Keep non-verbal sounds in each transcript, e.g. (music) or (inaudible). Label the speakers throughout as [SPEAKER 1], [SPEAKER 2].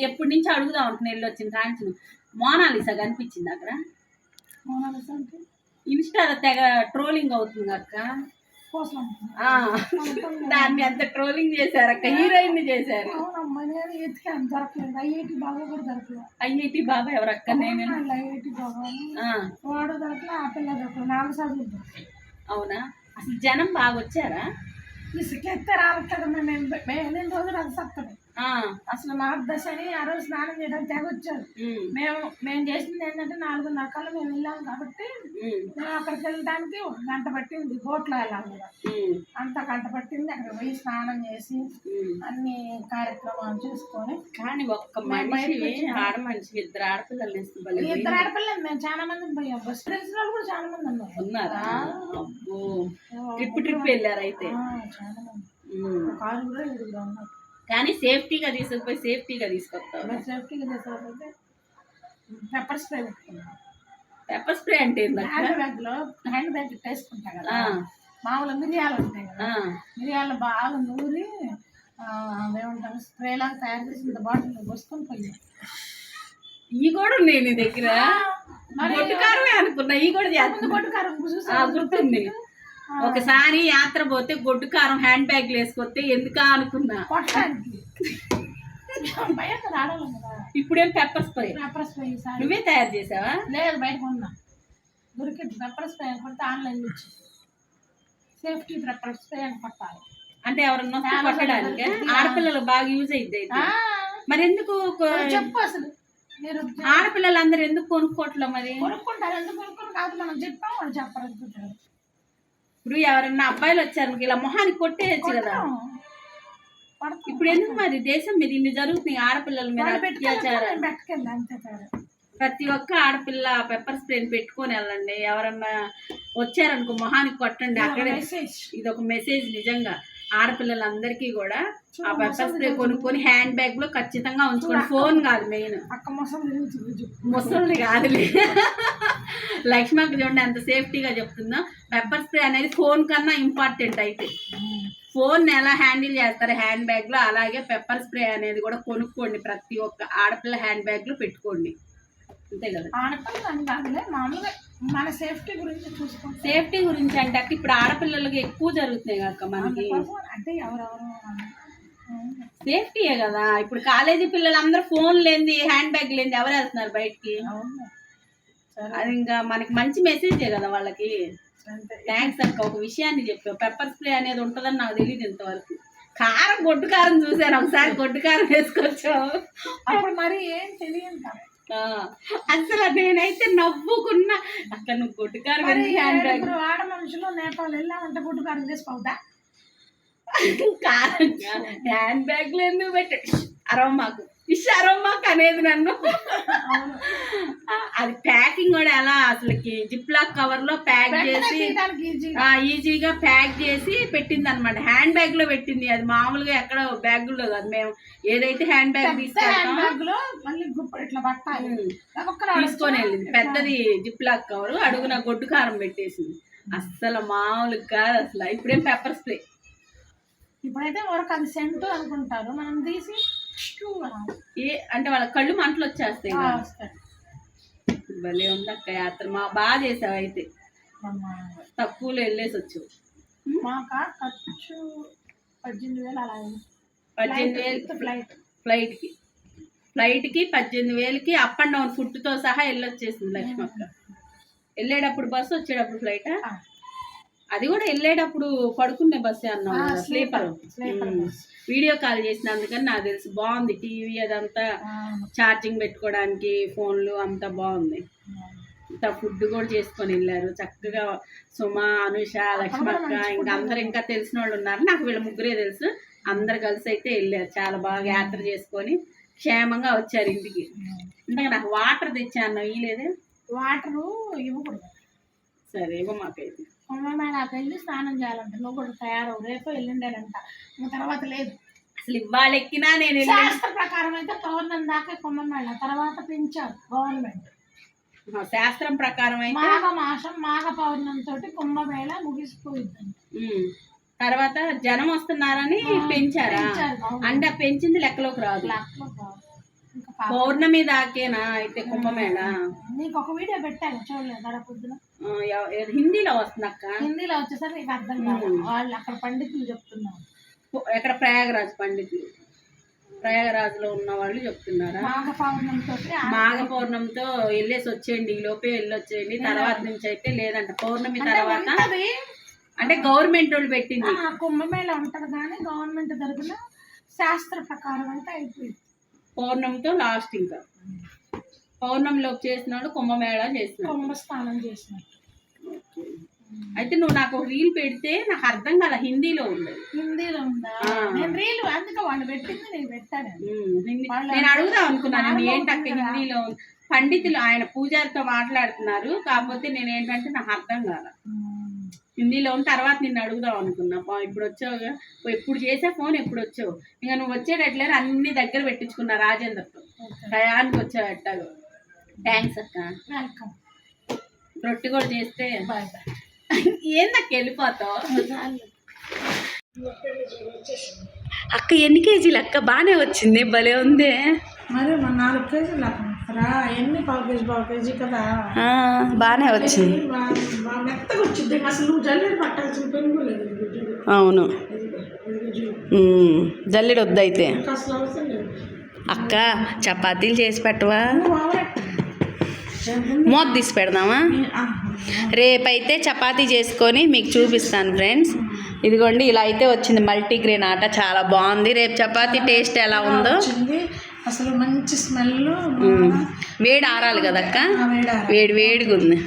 [SPEAKER 1] ఎప్పటి నుంచి అడుగుదాం అనుకుని వెళ్ళి వచ్చిన కాంచి మోనాలిసా కనిపించింది అక్కడ?
[SPEAKER 2] మోనాలిసా అంటే?
[SPEAKER 1] ఇన్స్టాలో తెగ ట్రోలింగ్ అవుతుంది అక్క. దాన్ని అంత ట్రోలింగ్ చేశారు అక్క హీరోయిన్ చేశారు.
[SPEAKER 2] ఐఐటి బాబా కూడా దొరకలేదు.
[SPEAKER 1] ఐఐటి బాబా ఎవరక్క నేను
[SPEAKER 2] ఐఐటి బాబా వాడు దొరకలే ఆ పిల్ల దొరకలేదు నాలుగు సార్లు
[SPEAKER 1] అవునా? అసలు జనం బాగా వచ్చారా?
[SPEAKER 2] ఇసుకెత్తే కదా మేము ఎన్ని రోజులు అది సత్తమే అసలు మహర్దశ అని ఆ రోజు స్నానం చేయడానికి తెగ వచ్చారు
[SPEAKER 1] ఉమ్,
[SPEAKER 2] మేము మేము చేసింది ఏంటంటే నాలుగున్నర కల్లా మేము వెళ్ళాం కాబట్టి మేము అక్కడికి వెళ్ళడానికి ఒక గంట పట్టింది బోట్లో వెళ్ళాలి కదా
[SPEAKER 1] ఉమ్,
[SPEAKER 2] అంత గంట పట్టింది అక్కడ పోయి స్నానం చేసి. అన్ని కార్యక్రమాలు చూసుకొని
[SPEAKER 1] కానీ ఒక్క మనిషి ఆడ మనిషి ఇద్దరు ఆడపిల్లలు
[SPEAKER 2] ఇద్దరు ఆడపిల్లలు మేము చాలా మంది పోయాం బస్ తెలిసిన వాళ్ళు కూడా చాలా మంది ఉన్నారు.
[SPEAKER 1] ఉన్నారా? ట్రిప్ ట్రిప్ వెళ్ళారు అయితే?
[SPEAKER 2] చాలా మంది. కారు కూడా ఉన్నారు
[SPEAKER 1] కానీ సేఫ్టీగా తీసుకుపోయి సేఫ్టీగా తీసుకొస్తావు.
[SPEAKER 2] సేఫ్టీగా చేసేవాళ్ళైతే పెప్పర్ స్ప్రే
[SPEAKER 1] పెప్పర్ స్ప్రే అంటే
[SPEAKER 2] హ్యాండ్ బ్యాగ్లో హ్యాండ్ బ్యాగ్ వేసుకుంటాం కదా. మామూలు మిరియాలు ఉంటాయి కదా. మిరియాలు బాగా నూరి ఆ, అదేమంటారు స్ప్రే లాగా తయారు చేసి ఇంత బాటిల్ పోసుకొని పోయాం.
[SPEAKER 1] ఇవి కూడా ఉన్నాయి నీ దగ్గర. అనుకున్నా ఇవి కూడా గుర్తుంది. ఒకసారి యాత్ర పోతే గొడ్డు కారం హ్యాండ్ బ్యాగ్ వేసుకొస్తే ఎందుకా అనుకున్నా. ఇప్పుడేం పెప్పర్ స్ప్రే
[SPEAKER 2] పెప్పర్ స్ప్రే
[SPEAKER 1] నువ్వే తయారు చేసావా?
[SPEAKER 2] లేదు బయట కొన్నా. దొరికింది. పెప్పర్ స్ప్రే కొడితే ఆన్లైన్ ఇచ్చి. సేఫ్టీ పెప్పర్ స్ప్రే అని కొట్టాలి.
[SPEAKER 1] అంటే ఎవరన్నా కొట్టడానికి? ఆడపిల్లలు బాగా యూజ్ అయింది మరి ఎందుకు
[SPEAKER 2] చెప్పు అసలు. మీరు
[SPEAKER 1] ఆడపిల్లలు అందరు ఎందుకు కొనుక్కోవట్లే మరి?
[SPEAKER 2] కొనుక్కుంటారు. ఎందుకు కొనుక్కోరు? కాదు మనం చెప్పాం వాళ్ళు చెప్పరు అనుకుంటారు.
[SPEAKER 1] ఇప్పుడు ఎవరన్నా అబ్బాయిలు వచ్చారు ఇలా మొహానికి కొట్టేయచ్చు కదా. ఇప్పుడు ఎందుకు మరి దేశం మీద ఇన్ని జరుగుతున్నాయి? ఆడపిల్లల మీద ప్రతి ఒక్క ఆడపిల్ల పెప్పర్ స్ప్రేని పెట్టుకొని వెళ్ళండి. ఎవరన్నా వచ్చారనుకో మొహానికి కొట్టండి. అక్కడే ఇది ఒక మెసేజ్ నిజంగా. ఆడపిల్లలందరికీ కూడా ఆ పెప్పర్ స్ప్రే కొనుక్కొని హ్యాండ్ బ్యాగ్లో ఖచ్చితంగా ఉంచుకోండి ఫోన్ కాదు మెయిన్. ముసలి కాదులే. లక్ష్మకి చూడండి ఎంత సేఫ్టీగా చెప్తుందో. పెప్పర్ స్ప్రే అనేది ఫోన్ కన్నా ఇంపార్టెంట్ అయితే. ఫోన్ ఎలా హ్యాండిల్ చేస్తారు? హ్యాండ్ బ్యాగ్లో అలాగే పెప్పర్ స్ప్రే అనేది కూడా కొనుక్కోండి ప్రతి ఒక్క ఆడపిల్ల హ్యాండ్ బ్యాగ్లో పెట్టుకోండి. అంతే కదా?
[SPEAKER 2] కాదులే మామూలుగా మన సేఫ్టీ గురించి చూసుకుంటే
[SPEAKER 1] సేఫ్టీ గురించి అంటే అక్క ఇప్పుడు ఆడపిల్లలకి ఎక్కువ జరుగుతున్నాయి కాక మనకి.
[SPEAKER 2] అంటే ఎవరెవరు
[SPEAKER 1] సేఫ్టీయే కదా. ఇప్పుడు కాలేజీ పిల్లలందరూ ఫోన్ లేనిది హ్యాండ్ బ్యాగ్ లేనిది ఎవరు వెళ్తున్నారు బయటికి? అది ఇంకా మనకి మంచి మెసేజే కదా వాళ్ళకి. థ్యాంక్స్ అక్క ఒక విషయాన్ని చెప్పావు. పెప్పర్ స్ప్రే అనేది ఉంటుందని నాకు తెలియదు ఇంతవరకు. కారం గొడ్డు కారం చూసాను ఒకసారి గొడ్డు కారం వేసుకొచ్చావు.
[SPEAKER 2] అప్పుడు మరి ఏం తెలియదు
[SPEAKER 1] అసలు నేనైతే నవ్వుకున్నా. అక్క నువ్వు గొడ్డు కారం
[SPEAKER 2] మరి
[SPEAKER 1] ఎందుకు హ్యాండ్ బ్యాగ్
[SPEAKER 2] ఏడుగురు ఆడ మనుషులు నేపాల్ వెళ్ళామంటే గుడ్డు కారం చేసుకోవద్దా
[SPEAKER 1] కారం హ్యాండ్ బ్యాగ్లో ఎందుకు పెట్టాడు? అరవమాకు ఫిష్ అరవమాకు అనేది నన్ను. అది ప్యాకింగ్ కూడా ఎలా అసలుకి? జిప్ లాక్ కవర్లో ప్యాక్ చేసి ఈజీగా ప్యాక్ చేసి పెట్టింది అనమాట హ్యాండ్ బ్యాగ్లో పెట్టింది. అది మామూలుగా ఎక్కడ బ్యాగ్లో కాదు. మేము ఏదైతే హ్యాండ్ బ్యాగ్ తీసుకొని వెళ్ళింది. పెద్దది జిప్ లాక్ కవర్ అడుగున గొడ్డు కారం పెట్టేసింది. అస్సలు మామూలుగా కాదు అసలు. ఇప్పుడేం పెప్పర్ స్ప్రే
[SPEAKER 2] ఇప్పుడైతే వరకు అది సెంటు అనుకుంటారు. మనం తీసి.
[SPEAKER 1] ఏ అంటే వాళ్ళ కళ్ళు మంటలు వచ్చేస్తాయి. భలే ఉంది అక్క యాత్ర. మా బాగా చేసావు అయితే. తక్కువలో వెళ్ళేసి వచ్చావు.
[SPEAKER 2] మాకా ఖర్చు పద్దెనిమిది వేలు అలా అయింది.
[SPEAKER 1] పద్దెనిమిది వేలు
[SPEAKER 2] ఫ్లైట్
[SPEAKER 1] ఫ్లైట్కి ఫ్లైట్కి పద్దెనిమిది వేలకి అప్ అండ్ డౌన్ ఫుడ్తో సహా వెళ్ళొచ్చేసింది లక్ష్మక్క. వెళ్ళేటప్పుడు బస్సు వచ్చేటప్పుడు ఫ్లైట్. అది కూడా వెళ్ళేటప్పుడు పడుకునే బస్సే కదా, స్లీపర్. వీడియో కాల్ చేసినందుకని నాకు తెలుసు బాగుంది టీవీ అదంతా ఛార్జింగ్ పెట్టుకోవడానికి ఫోన్లు అంతా బాగుంది. ఇంత ఫుడ్ కూడా చేసుకొని వెళ్ళారు. చక్కగా సుమ అనుష లక్ష్మక్క ఇంకా అందరు ఇంకా తెలిసిన వాళ్ళు ఉన్నారు. నాకు వీళ్ళ ముగ్గురే తెలుసు. అందరు కలిసి అయితే వెళ్ళారు. చాలా బాగా యాత్ర చేసుకొని క్షేమంగా వచ్చారు ఇంటికి. ఇందాక నాకు వాటర్ తెచ్చాను. ఇయ్యలేదే?
[SPEAKER 2] వాటరు ఇవ్వకూడదు.
[SPEAKER 1] సరే ఇవ్వ మాకైతే.
[SPEAKER 2] కుంభమేళాకి వెళ్ళి స్నానం చేయాలంట నువ్వు కూడా తయారవు. రేపు వెళ్ళిండేనంట ఇంక తర్వాత లేదు.
[SPEAKER 1] అసలు ఇవాళ ఎక్కినా నేను
[SPEAKER 2] శాస్త్ర ప్రకారం అయితే పౌర్ణమి దాకా కుంభమేళ తర్వాత పెంచారు గవర్నమెంట్.
[SPEAKER 1] శాస్త్రం ప్రకారం అయితే
[SPEAKER 2] మాఘ మాసం మాఘ పౌర్ణమి తోటి కుంభమేళ ముగిసిపోయింది
[SPEAKER 1] ఉమ్, తర్వాత జనం వస్తున్నారని పెంచారా. అంటే పెంచింది లెక్కలోకి రాదు. పౌర్ణమి దాకేనా అయితే కుంభమేళ?
[SPEAKER 2] నీకు ఒక వీడియో పెట్టాను చూడలేదు పొద్దున?
[SPEAKER 1] ఆ, ఎవ- ఎవ- హిందీలో
[SPEAKER 2] హిందీలో వచ్చేసరికి నీకు అర్థం కాదు. వాళ్ళు అక్కడ పండితులు చెప్తున్నారు.
[SPEAKER 1] ఎక్కడ ప్రయాగరాజ్ పండితులు? ప్రయాగరాజ్లో ఉన్న వాళ్ళు చెప్తున్నారా?
[SPEAKER 2] మాఘ పౌర్ణమితో
[SPEAKER 1] మాఘ పౌర్ణమితో వెళ్ళేసి వచ్చేయండి ఈ లోపే వెళ్ళొచ్చేయండి తర్వాత నుంచి అయితే లేదంట. పౌర్ణమి తర్వాత అంటే గవర్నమెంట్ వాళ్ళు పెట్టింది.
[SPEAKER 2] కుంభమేళ ఉంటది కానీ గవర్నమెంట్ తరపున శాస్త్ర ప్రకారం అయితే అయిపోయింది.
[SPEAKER 1] పౌర్ణమితో లాస్ట్ ఇంకా. పౌర్ణమిలోకి చేసినాడు కుంభమేళా చేసినాడు
[SPEAKER 2] కుంభస్నానం చేసినట్టు
[SPEAKER 1] అయితే నువ్వు నాకు రీల్ పెడితే నాకు అర్థం కాల హిందీలో ఉంది
[SPEAKER 2] హిందీలో ఉందా. నేను రీలు అందుకే వాళ్ళు పెట్టింది నేను పెట్టాను.
[SPEAKER 1] నేను అడుగుదాం అనుకున్నాను నేను ఏంటక్క హిందీలో. పండితులు ఆయన పూజారితో మాట్లాడుతున్నారు కాకపోతే నేను ఏంటంటే నాకు అర్థం కాల. హిందీలో ఉన్న తర్వాత నిన్ను అడుగుదాం అనుకున్నా. పా, ఇప్పుడు వచ్చావు ఎప్పుడు చేసా ఫోన్ ఎప్పుడు వచ్చావు? ఇంకా నువ్వు వచ్చేటట్లేదు అన్ని దగ్గర పెట్టించుకున్నా రాజేందర్తో. టయానికి వచ్చావు ఎట్టాగు థ్యాంక్స్ అక్క.
[SPEAKER 2] వెల్కమ్
[SPEAKER 1] రొట్టె కూడా చేస్తే
[SPEAKER 2] బాయ్ బాయ్
[SPEAKER 1] ఏందక్క వెళ్ళిపోతావు? అక్క ఎన్ని కేజీలు? అక్క బాగానే వచ్చింది భలే ఉంది.
[SPEAKER 2] మరి మన నాలుగు కేజీలు రా ఎన్ని? పావు కేజీ పావు కేజీ కదా.
[SPEAKER 1] బాగానే వచ్చింది.
[SPEAKER 2] మెత్తగా వచ్చింది. అసలు నువ్వు జల్లి పట్టాల్సిన పని కూడా లేదు ఇదిగో చూడు.
[SPEAKER 1] అవును. జల్లెడ
[SPEAKER 2] అవసరం లేదు.
[SPEAKER 1] అక్క చపాతీలు చేసి పెట్టవా. మూత తీసి పెడదామా రేపైతే చపాతీ చేసుకొని మీకు చూపిస్తాను ఫ్రెండ్స్. ఇదిగోండి ఇలా అయితే వచ్చింది మల్టీగ్రెయిన్ ఆట. చాలా బాగుంది. రేపు చపాతీ టేస్ట్ ఎలా ఉందో?
[SPEAKER 2] అసలు మంచి స్మెల్.
[SPEAKER 1] వేడి ఆరాలి కదక్క వేడి వేడిగా ఉంది.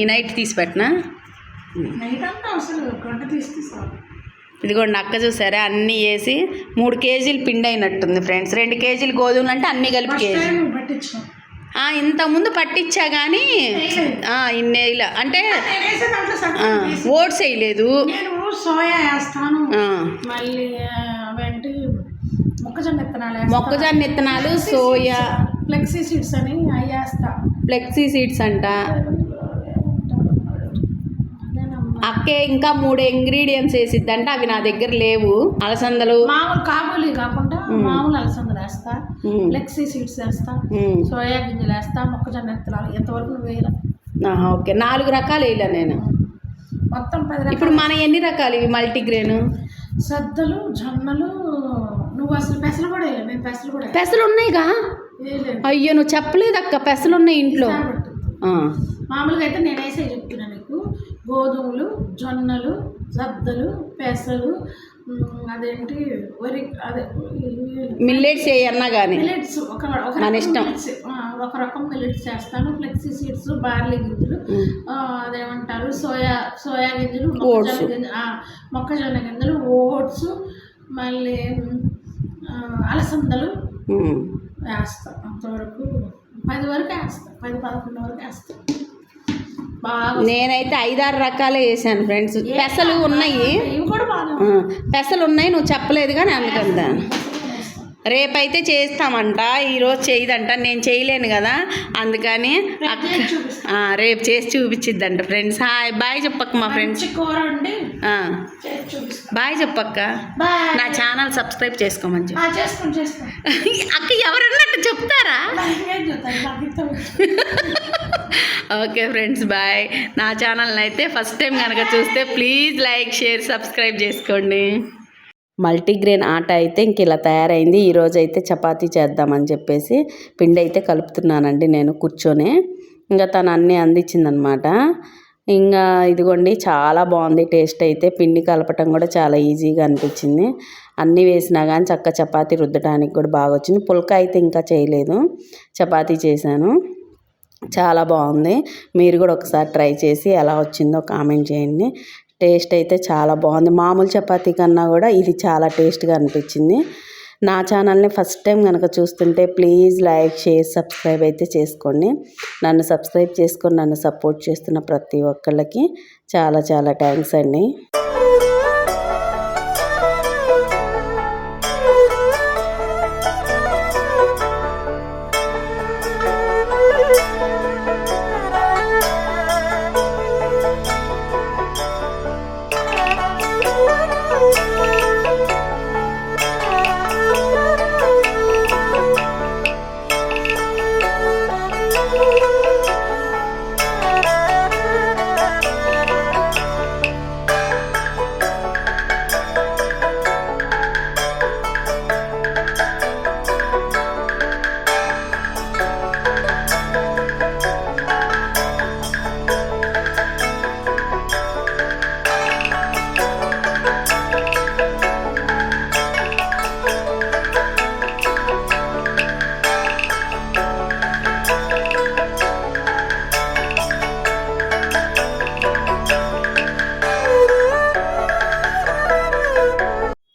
[SPEAKER 1] ఈ నైట్ తీసి పెట్టనా ఇదిగోండి అక్క చూసారా? అన్నీ వేసి మూడు కేజీలు పిండి అయినట్టుంది ఫ్రెండ్స్. రెండు కేజీలు గోధుమలు అంటే అన్నీ కలిపి కేజీ. ఇంతకుముందు పట్టించా కానీ ఇలా అంటే ఓట్స్ వేయలేదు.
[SPEAKER 2] సోయా వేస్తాను. మళ్ళీ అవేంటి మొక్కజొన్న విత్తనాలు.
[SPEAKER 1] మొక్కజొన్న విత్తనాలు సోయా.
[SPEAKER 2] ఫ్లెక్సీ సీడ్స్ అని అవి వేస్తా.
[SPEAKER 1] ఫ్లెక్సీ సీడ్స్ అంట. అక్కే ఇంకా మూడు ఇంగ్రీడియంట్స్ వేసిద్దంట అవి నా దగ్గర లేవు. అలసందలు.
[SPEAKER 2] మామూలు కాబూలి కాకుండా మామూలు అలసందలు. వేస్తా ఫ్లెక్సీ సీడ్స్ వేస్తా. సోయా గింజలు వేస్తా మొక్కజొన్న విత్తనాలు ఎంతవరకు నువ్వు
[SPEAKER 1] ఆహా, ఓకే. నాలుగు రకాలు వేయలే నేను?
[SPEAKER 2] మొత్తం పది రకాల.
[SPEAKER 1] ఇప్పుడు మన ఎన్ని రకాలు? ఇవి మల్టీగ్రెయిన్?
[SPEAKER 2] సద్దలు జొన్నలు నువ్వు అసలు పెసలు కూడా వేయలేదు మేము పెసలు కూడా
[SPEAKER 1] పెసలు ఉన్నాయిగా? అయ్యో నువ్వు చెప్పలేదు అక్క పెసలు ఉన్నాయి ఇంట్లో.
[SPEAKER 2] మామూలుగా అయితే నేను వేసే చెప్తున్నా నీకు గోధుమలు జొన్నలు సద్దలు పెసలు అదేంటి వరి అదే
[SPEAKER 1] మిల్లెట్స్ వేయన్నా కానీ
[SPEAKER 2] మిల్లెట్స్ ఒక ఒక
[SPEAKER 1] మన ఇష్టం.
[SPEAKER 2] ఒక రకం మిల్లెట్స్ చేస్తాను. ఫ్లెక్సీ సీడ్స్ బార్లీ గింజలు అదేమంటారు సోయా సోయా గింజలు మొక్కజొన్న గింజ మొక్కజొన్న గింజలు ఓట్స్ మళ్ళీ అలసందలు వేస్తా అంతవరకు పది వరకు వేస్తా పది పదకొండు వరకు వేస్తా.
[SPEAKER 1] నేనైతే ఐదారు రకాలే వేసాను ఫ్రెండ్స్. పెసలు ఉన్నాయి. పెసలు ఉన్నాయి నువ్వు చెప్పలేదు కానీ అందుకంతా రేపైతే చేస్తామంట ఈరోజు చేయదంట నేను చేయలేను కదా అందుకని రేపు చేసి చూపించిద్దంట ఫ్రెండ్స్. హాయ్ బాయ్ చెప్పక్క మా ఫ్రెండ్స్. బాయ్ చెప్పక్క. నా ఛానల్ సబ్స్క్రైబ్ చేసుకోమని చెప్పు. (laughs) అక్క ఎవరన్నట్టు చెప్తారా? Okay friends bye. నా ఛానల్ని అయితే ఫస్ట్ టైం కనుక చూస్తే ప్లీజ్ లైక్ షేర్ సబ్స్క్రైబ్ చేసుకోండి. మల్టీగ్రెయిన్ ఆట అయితే ఇంక ఇలా తయారైంది. ఈరోజు అయితే చపాతీ చేద్దామని చెప్పేసి పిండి అయితే కలుపుతున్నానండి నేను కూర్చొని. ఇంకా తను అన్నీ అందించిందనమాట. ఇంకా ఇదిగోండి చాలా బాగుంది టేస్ట్ అయితే. పిండి కలపటం కూడా చాలా ఈజీగా అనిపించింది. అన్నీ వేసినా కానీ చక్క చపాతీ రుద్దడానికి కూడా బాగా వచ్చింది. పుల్క అయితే ఇంకా చేయలేదు. చపాతీ చేశాను. చాలా బాగుంది. మీరు కూడా ఒకసారి ట్రై చేసి ఎలా వచ్చిందో కామెంట్ చేయండి. టేస్ట్ అయితే చాలా బాగుంది. మామూలు చపాతీ కన్నా కూడా ఇది చాలా టేస్ట్గా అనిపించింది. నా ఛానల్ని ఫస్ట్ టైం కనుక చూస్తుంటే ప్లీజ్ లైక్ షేర్ సబ్స్క్రైబ్ అయితే చేసుకోండి. నన్ను సబ్స్క్రైబ్ చేసుకొని నన్ను సపోర్ట్ చేస్తున్న ప్రతి ఒక్కళ్ళకి చాలా చాలా థ్యాంక్స్ అండి.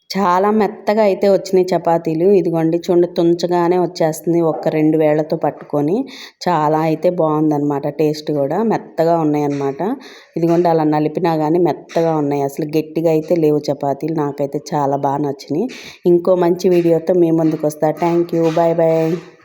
[SPEAKER 1] చాలా మెత్తగా అయితే వచ్చినాయి చపాతీలు. ఇదిగోండి చూడండి తుంచగానే వచ్చేస్తుంది ఒక్క రెండు వేళ్ళతో పట్టుకొని. చాలా అయితే బాగుందన్నమాట టేస్ట్ కూడా. మెత్తగా ఉన్నాయన్నమాట. ఇదిగోండి అలా నలిపినా కానీ మెత్తగా ఉన్నాయి. అసలు గట్టిగా అయితే లేవు చపాతీలు. నాకైతే చాలా బాగా నచ్చినాయి. ఇంకో మంచి వీడియోతో మీ ముందుకు వస్తా థ్యాంక్ యూ. Bye bye.